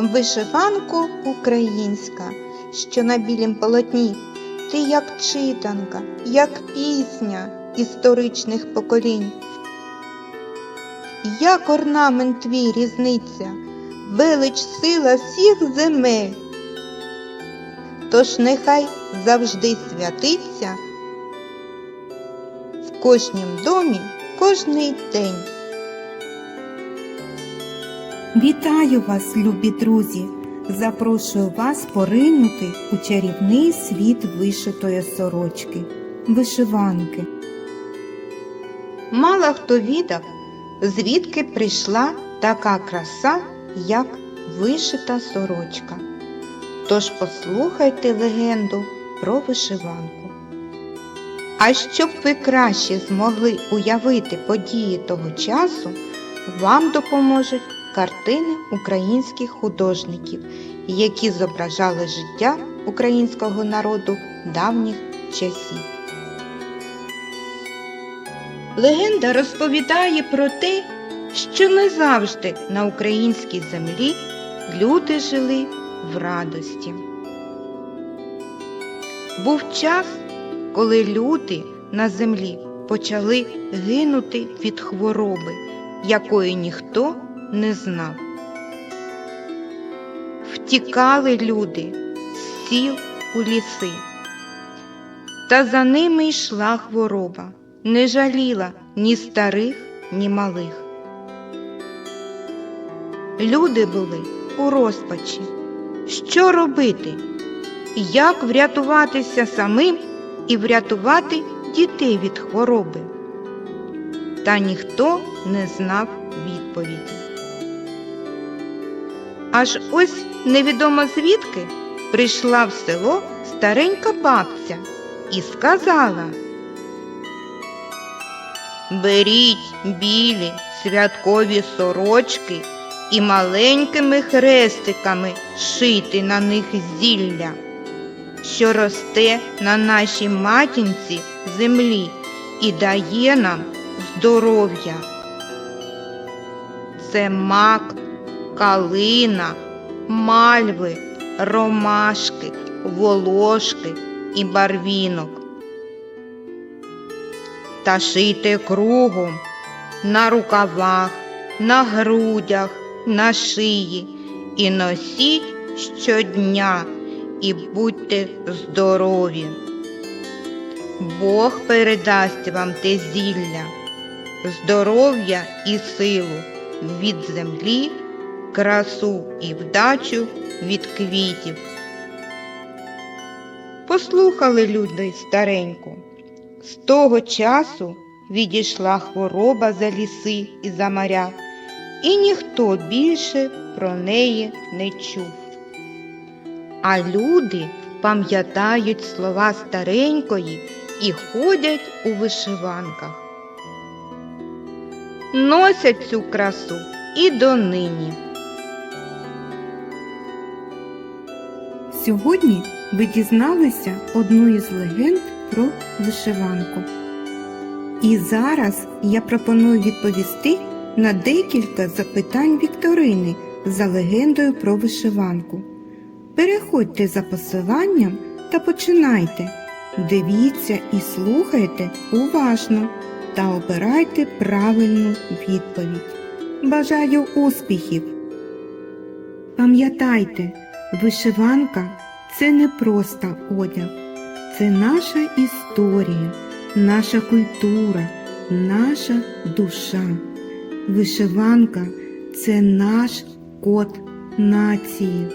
Вишиванко українська, що на білім полотні, ти як читанка, як пісня історичних поколінь. Як орнамент твій різниця, велич сила всіх земель. Тож нехай завжди святиться в кожнім домі кожний день. Вітаю вас, любі друзі! Запрошую вас поринути у чарівний світ вишитої сорочки, вишиванки. Мало хто відав, звідки прийшла така краса, як вишита сорочка. Тож послухайте легенду про вишиванку. А щоб ви краще змогли уявити події того часу, вам допоможуть картини українських художників, які зображали життя українського народу давніх часів. Легенда розповідає про те, що не завжди на українській землі люди жили в радості. Був час, коли люди на землі почали гинути від хвороби, якої ніхто не знав. Втікали люди з сіл у ліси, та за ними йшла хвороба, не жаліла ні старих, ні малих. Люди були у розпачі. Що робити? Як врятуватися самим і врятувати дітей від хвороби? Та ніхто не знав відповіді. Аж ось невідомо звідки прийшла в село старенька бабця і сказала Беріть білі святкові сорочки і маленькими хрестиками шити на них зілля, що росте на нашій матінці землі і дає нам здоров'я. Це мак, калина, мальви, ромашки, волошки і барвінок. Та шийте кругом на рукавах, на грудях, на шиї і носіть щодня і будьте здорові. Бог передасть вам те зілля, здоров'я і силу від землі, красу і вдачу від квітів. Послухали люди стареньку. З того часу відійшла хвороба за ліси і за моря, і ніхто більше про неї не чув. А люди пам'ятають слова старенької і ходять у вишиванках. Носять цю красу і донині. Сьогодні ви дізналися одну із легенд про вишиванку. І зараз я пропоную відповісти на декілька запитань Вікторини за легендою про вишиванку. Переходьте за посиланням та починайте. Дивіться і слухайте уважно та обирайте правильну відповідь. Бажаю успіхів! Пам'ятайте, вишиванка це не просто одяг, це наша історія, наша культура, наша душа. Вишиванка це наш код нації.